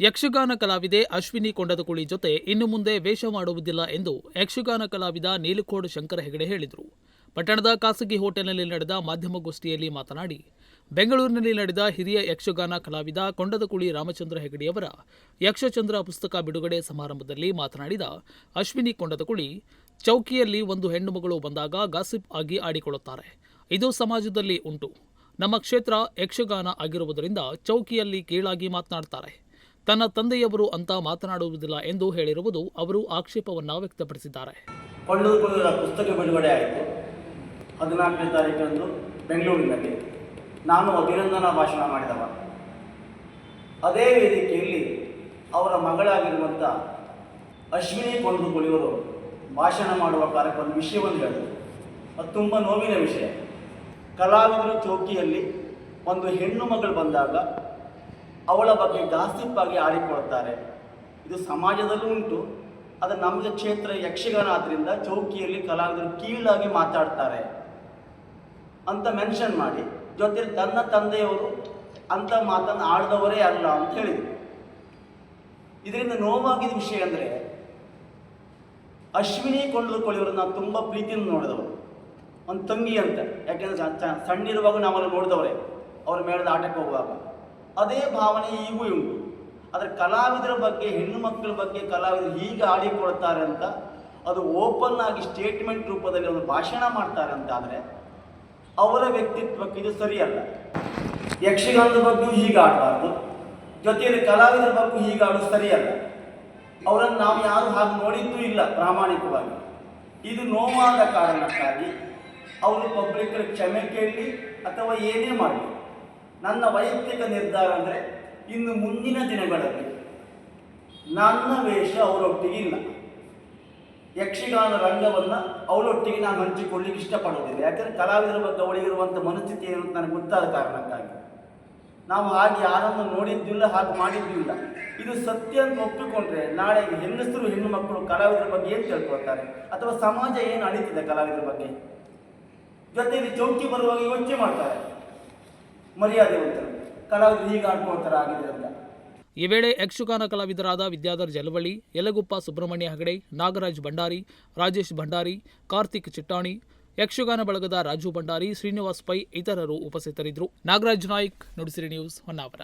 ಯಕ್ಷಗಾನ ಕಲಾವಿದೆ ಅಶ್ವಿನಿ ಕೊಂಡದಕುಳಿ ಜೊತೆ ಇನ್ನು ಮುಂದೆ ವೇಷ ಮಾಡುವುದಿಲ್ಲ ಎಂದು ಯಕ್ಷಗಾನ ಕಲಾವಿದ ನೀಲಕೋಡ್ ಶಂಕರ ಹೆಗಡೆ ಹೇಳಿದರು. ಪಟ್ಟಣದ ಖಾಸಗಿ ಹೋಟೆಲ್ನಲ್ಲಿ ನಡೆದ ಮಾಧ್ಯಮಗೋಷ್ಠಿಯಲ್ಲಿ ಮಾತನಾಡಿ, ಬೆಂಗಳೂರಿನಲ್ಲಿ ನಡೆದ ಹಿರಿಯ ಯಕ್ಷಗಾನ ಕಲಾವಿದ ಕೊಂಡದಕುಳಿ ರಾಮಚಂದ್ರ ಹೆಗಡೆಯವರ ಯಕ್ಷಚಂದ್ರ ಪುಸ್ತಕ ಬಿಡುಗಡೆ ಸಮಾರಂಭದಲ್ಲಿ ಮಾತನಾಡಿದ ಅಶ್ವಿನಿ ಕೊಂಡದಕುಳಿ, ಚೌಕಿಯಲ್ಲಿ ಒಂದು ಹೆಣ್ಣು ಮಗಳು ಬಂದಾಗ ಗಾಸಿಪ್ ಆಗಿ ಆಡಿಕೊಳ್ಳುತ್ತಾರೆ. ಇದು ಸಮಾಜದಲ್ಲಿ ಉಂಟು. ನಮ್ಮ ಕ್ಷೇತ್ರ ಯಕ್ಷಗಾನ ಆಗಿರುವುದರಿಂದ ಚೌಕಿಯಲ್ಲಿ ಕೀಳಾಗಿ ಮಾತನಾಡ್ತಾರೆ. ತನ್ನ ತಂದೆಯವರು ಅಂತ ಮಾತನಾಡುವುದಿಲ್ಲ ಎಂದು ಹೇಳಿರುವುದು ಅವರು ಆಕ್ಷೇಪವನ್ನು ವ್ಯಕ್ತಪಡಿಸಿದ್ದಾರೆ. ಕೊಳ್ಳುವುದರ ಪುಸ್ತಕ ಬಿಡುಗಡೆ ಆಯಿತು. ಹದಿನಾಲ್ಕನೇ ತಾರೀಕಂದು ಬೆಂಗಳೂರಿನಲ್ಲಿ ನಾನು ಅಭಿನಂದನಾ ಭಾಷಣ ಮಾಡಿದವ. ಅದೇ ವೇದಿಕೆಯಲ್ಲಿ ಅವರ ಮಗಳಾಗಿರುವಂಥ ಅಶ್ವಿನಿ ಕೊಂಡುಕೊಳ್ಳಿಯವರು ಭಾಷಣ ಮಾಡುವ ಕಾರ್ಯಕ್ರಮ ವಿಷಯವನ್ನು ಹೇಳಿದರು. ಅದು ತುಂಬ ನೋವಿನ ವಿಷಯ. ಕಲಾವಿದರು ಚೌಕಿಯಲ್ಲಿ ಒಂದು ಹೆಣ್ಣು ಮಗಳು ಬಂದಾಗ ಅವಳ ಬಗ್ಗೆ ಗಾಸಿಪ್ಪಾಗಿ ಆಡಿಕೊಳ್ತಾರೆ ಇದು ಸಮಾಜದಲ್ಲೂ ಉಂಟು. ಅದು ನಮಗೆ ಕ್ಷೇತ್ರ ಯಕ್ಷಗಾನ ಆದ್ದರಿಂದ ಚೌಕಿಯಲ್ಲಿ ಕಲಾವಿದರು ಕೀಳಾಗಿ ಮಾತಾಡ್ತಾರೆ. ಅಂತ ಮೆನ್ಷನ್ ಮಾಡಿ. ಜೊತೆಲಿ ತನ್ನ ತಂದೆಯವರು ಅಂಥ ಮಾತನ್ನು ಆಡಿದವರೇ ಅಲ್ಲ ಅಂತ ಹೇಳಿದರು. ಇದರಿಂದ ನೋವಾಗಿದ್ದ ವಿಷಯ ಅಂದರೆ ಅಶ್ವಿನಿ ಕೊಂಡುಕೊಳ್ಳಿಯವರು ನಾವು ತುಂಬ ಪ್ರೀತಿಯಿಂದ ನೋಡಿದವರು. ಒಂದು ತಂಗಿ ಅಂತ. ಯಾಕೆಂದ್ರೆ ಸಣ್ಣ ಇರುವಾಗ ಸಣ್ಣಿರುವಾಗ ನಾವೆಲ್ಲ ನೋಡಿದವರೇ. ಅವ್ರ ಮೇಳದ ಆಟಕ್ಕೆ ಹೋಗುವಾಗ. ಅದೇ ಭಾವನೆ ಈಗೂ ಉಂಟು. ಆದರೆ ಕಲಾವಿದರ ಬಗ್ಗೆ, ಹೆಣ್ಣು ಮಕ್ಕಳ ಬಗ್ಗೆ ಕಲಾವಿದರು ಹೀಗೆ ಆಡಿಕೊಳ್ತಾರೆ ಅಂತ, ಅದು ಓಪನ್ ಆಗಿ ಸ್ಟೇಟ್ಮೆಂಟ್ ರೂಪದಲ್ಲಿ ಒಂದು ಭಾಷಣ ಮಾಡ್ತಾರೆ ಅಂತ ಆದರೆ ಅವರ ವ್ಯಕ್ತಿತ್ವಕ್ಕೆ ಇದು ಸರಿಯಲ್ಲ. ಯಕ್ಷಗಾನದ ಬಗ್ಗೆ ಹೀಗೆ ಆಡಬಾರ್ದು. ಜೊತೆಯಲ್ಲಿ ಕಲಾವಿದರ ಬಗ್ಗೆ ಹೀಗೆ ಆಡೋದು ಸರಿಯಲ್ಲ. ಅವರನ್ನು ನಾವು ಯಾರು ಹಾಗೆ ನೋಡಿದ್ದೂ ಇಲ್ಲ, ಪ್ರಾಮಾಣಿಕವಾಗಿ. ಇದು ನೋವಾದ ಕಾರಣಕ್ಕಾಗಿ ಅವರು ಪಬ್ಲಿಕ್ ಕ್ಷಮೆ ಕೇಳಲಿ ಅಥವಾ ಏನೇ ಮಾಡಲಿ ನನ್ನ ವೈಯಕ್ತಿಕ ನಿರ್ಧಾರ ಅಂದರೆ ಇನ್ನು ಮುಂದಿನ ದಿನಗಳಲ್ಲಿ ನನ್ನ ವೇಷ ಅವರೊಟ್ಟಿಗೆ ಇಲ್ಲ. ಯಕ್ಷಗಾನ ರಂಗವನ್ನು ಅವಳೊಟ್ಟಿಗೆ ನಾನು ಹಂಚಿಕೊಳ್ಳಿಕ್ಕೆ ಇಷ್ಟಪಡೋದಿಲ್ಲ ಯಾಕಂದರೆ ಕಲಾವಿದರ ಬಗ್ಗೆ ಅವಳಿಗಿರುವಂಥ ಮನಸ್ಥಿತಿ ಏನು ಅಂತ ನನಗೆ ಗೊತ್ತಾದ ಕಾರಣಕ್ಕಾಗಿ. ನಾವು ಹಾಗೆ ಯಾರನ್ನು ನೋಡಿದ್ದಿಲ್ಲ, ಹಾಗೆ ಮಾಡಿದ್ದಿಲ್ಲ. ಇದು ಸತ್ಯ ಅಂತ ಒಪ್ಪಿಕೊಂಡ್ರೆ ನಾಳೆ ಹೆಂಗಸರು, ಹೆಣ್ಣು ಮಕ್ಕಳು ಕಲಾವಿದರ ಬಗ್ಗೆ ಏನು ತಿಳ್ಕೊಳ್ತಾರೆ? ಅಥವಾ ಸಮಾಜ ಏನು ಅಳೀತಿದೆ ಕಲಾವಿದರ ಬಗ್ಗೆ? ಜೊತೆಯಲ್ಲಿ ಚೌಕಿ ಬರುವಾಗ ಯೋಚನೆ ಮಾಡ್ತಾರೆ. ಮರ್ಯಾದೆವಂತರು ಕಲಾವಿದರು ಹೀಗೆ ಆಗಿದೆ ಅಂತ. ಈ ವೇಳೆ ಯಕ್ಷಗಾನ ಕಲಾವಿದರಾದ ವಿದ್ಯಾಧರ್ ಜಲವಳ್ಳಿ, ಯಲಗುಪ್ಪ ಸುಬ್ರಹ್ಮಣ್ಯ ಹೆಗಡೆ, ನಾಗರಾಜ್ ಭಂಡಾರಿ, ರಾಜೇಶ್ ಭಂಡಾರಿ, ಕಾರ್ತಿಕ್ ಚಿಟ್ಟಾಣಿ, ಯಕ್ಷಗಾನ ಬಳಗದ ರಾಜು ಭಂಡಾರಿ, ಶ್ರೀನಿವಾಸ್ ಪೈ ಇತರರು ಉಪಸ್ಥಿತರಿದ್ದರು. ನಾಗರಾಜ್ ನಾಯ್ಕ್, ನುಡಿಸಿರಿ ನ್ಯೂಸ್ ಹೊನ್ನಾವರ.